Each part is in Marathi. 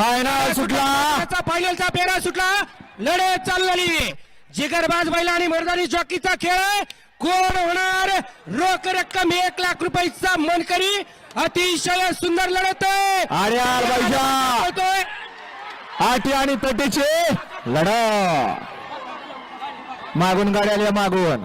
फायनल सुटला. फायनलचा पेरा सुटला. लढत चालू झाली जिगरबाज बैला आणि मर्दानी जॉकीचा खेळ. कोण होणार? रोख रक्कम एक लाख रुपयाचा मनकरी. अतिशय सुंदर लढत आहे. आठी आणि तटीचे लढ मागून गाडी आली मागून.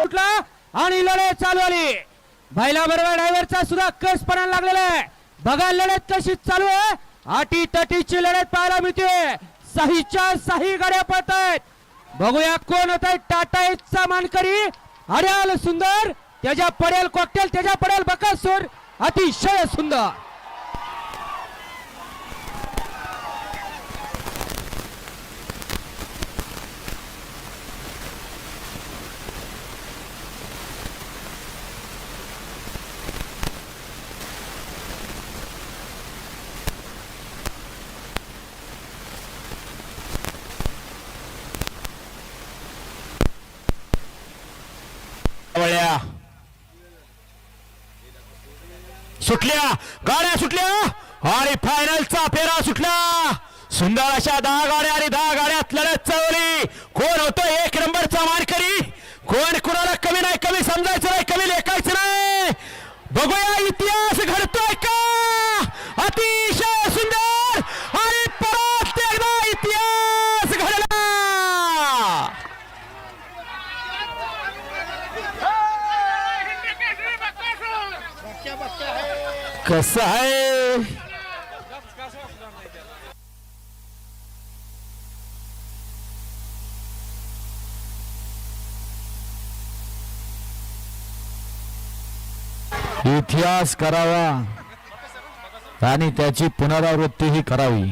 सुटला आणि लढत चालू आली. बैला बरोबर ड्रायव्हरचा सुद्धा कसपणा लागलेला आहे. बघा लढत कशी चालू आहे. आटी तटीची लढत पाहायला मिळते. साहीच्या साही गाड्या पळत आहेत बघूया कोण होत आहे टाटा एचचा मानकरी अड्याल सुंदर. त्याच्या पडेल कॉकटेल त्याच्या पडेल बकासूर. अतिशय सुंदर. सुटल्या. सुटल्या. गाड्या सुटल्या. आणि फायनलचा फेरा सुटला. सुंदर अशा दहा गाड्या आणि दहा गाड्यात लढत चावली कोण होतो एक नंबरचा मारकरी कोण कुणाला कमी नाही कमी समजायचं नाही कमी लेखायचं नाही बघूया इतिहास घडतोय का अतिशय सुंदर आणि परत एकदा इतिहास घडला कसं आहे? इतिहास करावा आणि त्याची पुनरावृत्तीही करावी.